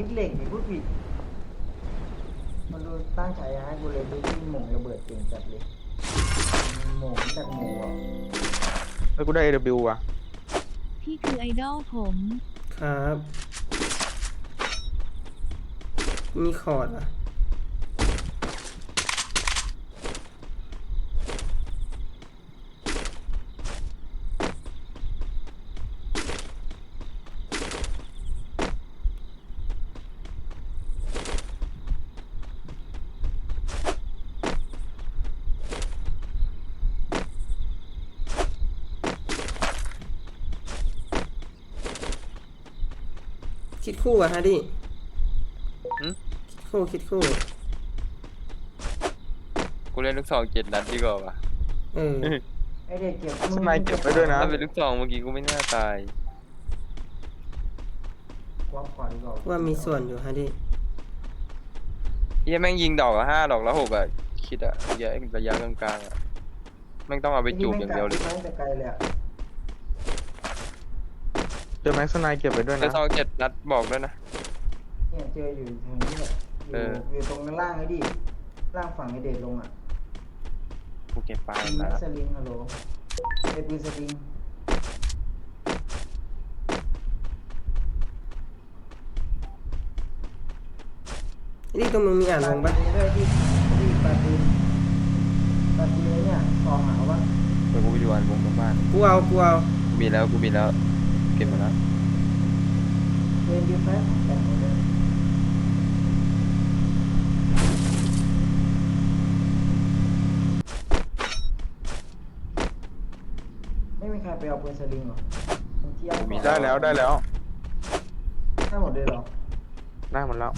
ชิปเหล็กนี่พูดผิดมันดูตั้งฉายาให้กูเลยดูที่หม่งระเบิดเก่งจัดเลยหม่งจากหมูอะแล้วกูได้ AW ว่ะพี่คือไอดอลผม ครับ มีคอร์ดอะ คิดคู่อะฮะดิหึ คิดคู่คิดคู่ กูเล่นลูกซองเจ็ดนัดดีกว่าว่ะเออ ไอเด็กเก็บสไนด์เก็บไว้ด้วยนะ ถ้าเป็นลูกซองเมื่อกี้กูไม่น่าตายควักก่อนดีกว่าว่ามีส่วนอยู่ฮะดิเฮียแม่งยิงดอกละห้าดอกละหกอะคิดอะเยอะระยะกลางๆอะแม่งต้องเอาไปจูบอย่างเดียวเลยไแต่ไกลเลยอะ เจอแม็กซ์ไนเก็บไว้ด้วยลูนะกซองเจ็ดนัดบอกด้วยนะ เนี่ยเจออยู่ทางนี้แหละอเอยู่อ อยู่ตรงล่างไอ้ดิล่างฝั่งไอเด็กลงอะกูเก็บปลาปืนมาแม็กแล้วสลิงฮัลโหลไอปืนสลิงไอ้นี่ตรงมึงมีอ่านลงปะปืนด้วยที่ที่ปาปืนปาปืนไอ้เนี่ยกองหาวะเดี๋ยวกูไปดูอันวงตรงบ้าน กูเอากูเอากูมีแล้วกูมีแล้ว เก็บมาแล้วเรียนดีแฟของแต่งหมดเลยไม่มีใครไปเอาปืนสลิงหรอผมเที่ยวมีได้แล้วได้แล้ว ได้หมดเลยเหรอได้หมดแล้ว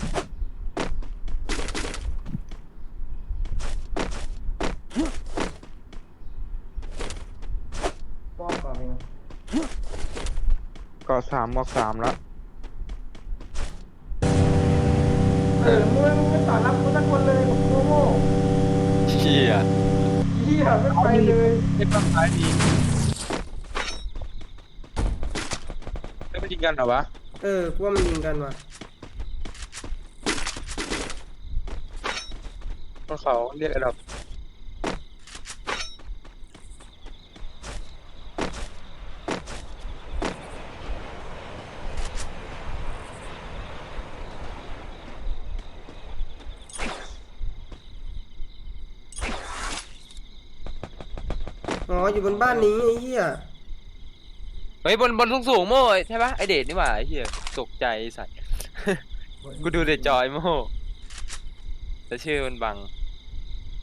ป้อมก่อนเล ยนะก็สามบอกสามแล้วเออมึงไม่ตอบรับกูสักคนเลยโง่โง่เฮียเหี้ยไม่ไปเลยเป็นฝั่งซ้ายดีได้ไปยิงกันเหรอวะเออกูว่ามันยิงกันว่ะบนเขาเรียกไอ้ดอก อ๋ออยู่บนบ้านนี้ไอ้เหี้ยเฮ้ยบนบนสูงสูงๆโม่ใช่ปะไอเดทนี่หว่าไอเฮียตกใจไอ้สัตว์ กูดูแต่จอยโม่แต่ชื่อมันบัง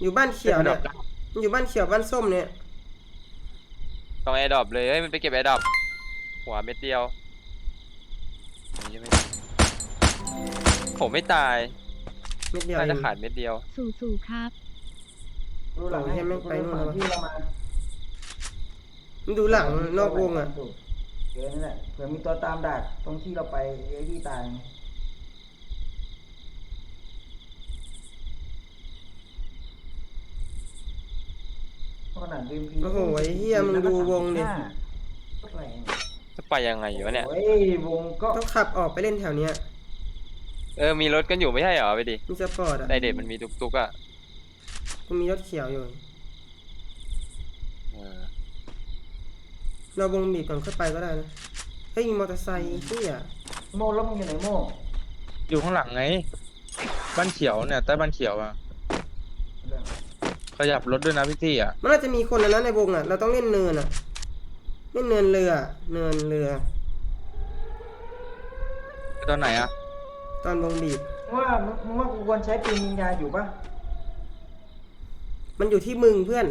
อยู่บ้านเขียวเนี่ยมันอยู่บ้านเขียวบ้านส้มเนี่ยต้องแอร์ดรอปเลยเฮ้ยมันไปเก็บแอร์ดรอปหัวเม็ดเดียวนี่ยังไม่ผมไม่ตายเม็ดเดียวน่าเอจะงขาดเม็ดเดียว สู่สู่ครับดูหลังให้แม่งไปนู่นแล้วที่เรามา มึงดูหลังนอกวงอะเออนั่นแหละเผื่อมีตัวตามดักตรงที่เราไปไอ้ที่ตายไงขนาดดีพีโอ้โหไอ้เหี้ยมึงดูวงดิอะไรจะไปยังไงวะเนี่ย โอ้ยวงก็ต้องขับออกไปเล่นแถวเนี้ย เออ มีรถกันอยู่ไม่ใช่เหรอไปดิ มีสปอร์ตอะแต่เด็ดมันมีตุกตุกๆอะ กูมีรถเขียวอยู่ เออ เราวงบีบก่อนค่อยไปก็ได้นะเฮ้ยมีมอเตอร์ไซค์เหี้ยโม่แล้วมึงอยู่ไหนโม่อยู่ข้างหลังไง บ้านเขียวเนี่ยใต้บ้านเขียวอะ ขยับรถด้วยนะพี่ตี้อะ มันน่าจะมีคนนะในวงอะ เราต้องเล่นเนินอะเล่นเนินเรือ เนินเรือ ตอนไหนอะ ตอนวงบีบมึงว่ามึงว่ากูควรใช้ปืนยิงยาอยู่ปะมันอยู่ที่มึงเพื่อน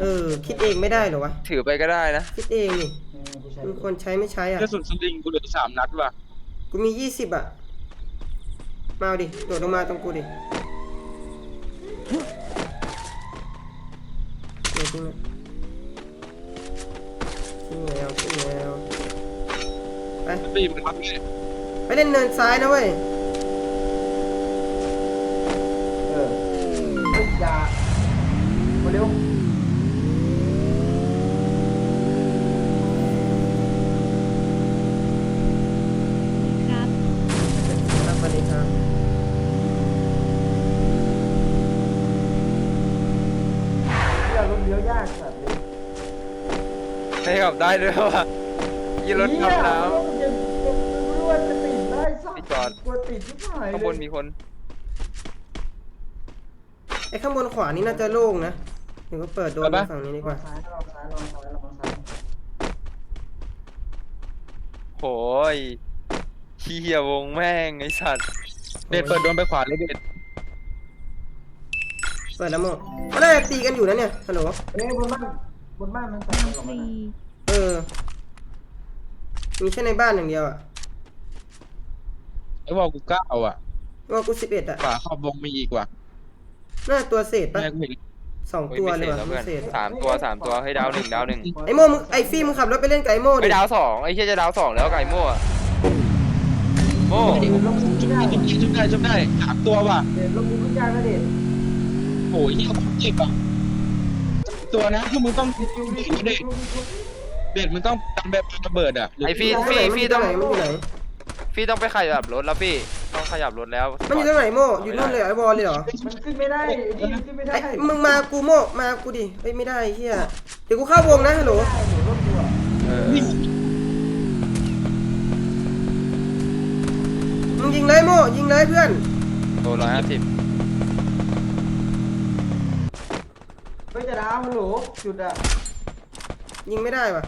เออ คิดเองไม่ได้เหรอวะ ถือไปก็ได้นะคิดเองนี่อืมกูใช้มึงควรใช้ไม่ใช้อะ กระสุนสลิงกูเหลือสามนัดว่ะกูมียี่สิบอะ มาเอาดิ โดดลงมาตรงกูดิเดี๋ยวจริงนะจริงแล้วจริงแล้ว ไป ตีมันรับเลยไปเล่นเนินซ้ายนะเว้ย ลี้ยวยากสัตว์เลยให้ขับได้ด้วยวะยี่รถขับน้เหี้ยรถจะไม่รู้ว่าจะติดได้สัตว์พี่จอด กลัวติดที่ไหนำข้างบนมีคน ไอ้ข้างบนขวานี่น่าจะโล่งนะเดี๋ยวก็เปิดโดนไปปะ ฝั่งนี้ดีลกองว่า ซ้ายลองซ้ายลองซ้ายลองซ้าย โหยเฮียวงแม่งไอสัตว์ เด็ดเปิดโดนไปขวาเลยเด็ด เปิดแล้วโมก็น่าจะตีกันอยู่นะเนี่ยฮัลโหลเอ้ยบนบ้านบนบ้านมันใส่กันหรอฟมันรีอะเออ มีแค่ในบ้านอย่างเดียวอะไอ้บอกกูเก้าอะว่ากูสิบเอ็ดอะขวาขอบวงมีอีกว่ะน่าตัวเศษปะแม่กูเห็นสองโอ้ยตัวไม่เลเสยร็จว่ะแล้วเพื่อนไม่เศษสามตัวสามตัวให้ดาวหนึ่งดาวหนึ่งไอ้โมมึงไอ้ฟี่มึงขับรถไปเล่นไก่โม่ไปดิดาวสองไอ้เฮียจะดาวสองแล้วไก่โม่อะโม่เด็ดลงไม่ได้จุบได้จุบได้สามตัวว่ะ เด็ดลงไม่ได้แล้วเด็ด โอ้ยยี่สิบเจ็บอะตัวนะคือมึงต้องเด็ดเด็ดเด็ดมึงต้องทำแบบระเบิดอะไอฟี่มันฟี่อยู่ฟี่ตรต้องงไหนมันอยู่ไหนฟี่ต้องไปขยับรถแล้วฟี่ต้องขยับรถแล้วมันอยู่ตรงไหนโม่อยู่นู่นเลยเหรอไอ้บอลเลยเหรอมันขึ้นไม่ได้นี่มันขึ้นไม่ได้ไอ้มึงมากูโม่มากูดิเฮ้ยไม่ได้เฮียเดี๋ยวกูเข้าวงนะฮัลโหลได้หนูรถตัวเออมึงยิงเลยโม่ยิงเลยเพื่อนโลร้อยห้าสิบ เฮ้ ยจะดาวฮัลโหลจุดอะยิงไม่ได้ว่ะ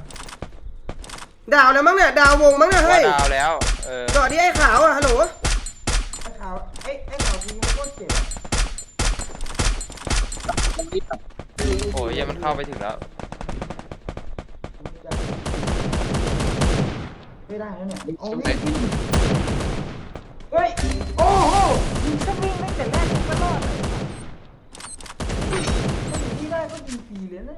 ดาวแล้วมั้งเนี่ยดาววงมั้งเนี่ยว่าเฮ้ยดาวแล้ว เออจอดที่ไอ้ขาวอะฮัลโหลไอ้ขาวไอ้ไอ้ขาวจริงมันโคตรเจ็บโอ้ยเหี้ยมันเข้าไปถึงแล้ว ไม่ได้แล้วเนี่ยโอ้ยเฮ้ยโอ้โหยิงก็วิ่งไม่แต่แรกผมก็รอดเลยถ้ายิง ที่ได้ก็ยิงฟรีเลยนะ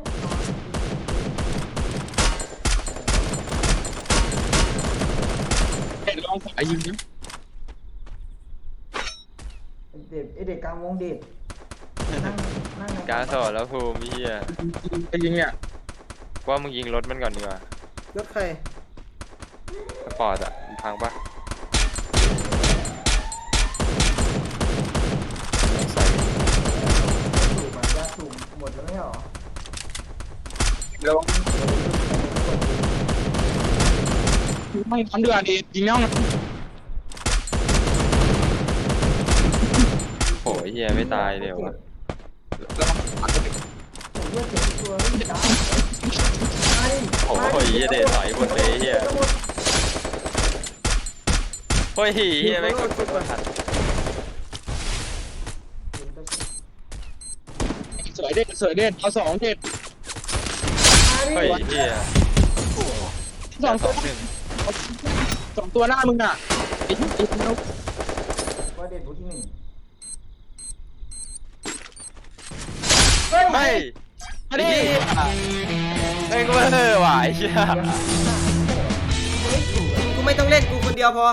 เด็ดลองขวายิงนะเด็กไอเด็กกลางวงเด็กนั่งนั่งในการสอนแล้วภูมิเฮียไปยิงเนี่ยกูว่ามึงยิงรถมันก่อนดีกว่ารถใครสปอร์ตอะมันพังปะ ดแล้วไม่หรอระวังไม่ทำเดือดดียิงแล้วนะโหเฮียไม่ตายเลยวะระวังขวาผมเลือกเจ็บตัวไม่ได้ไปโอ้ยเฮียเดถอยหมดเลยเฮียโอ้ยเฮียไม่กดกดกดทัน เด็ดสวยเด็ดเอาสองเด็ดเฮ้ยเฮียสองสตัอวงหนึ่งสองตัวหน้ามึงอะไอ้ที่ไอ้ที่ว่าเด็ดผู้ที่หนึ่งเฮ้ยไอ้เฮียเอ้ยกูเออว่ะไอ้เฮีย กูไม่ต้องเล่นกูคนเดียวพอ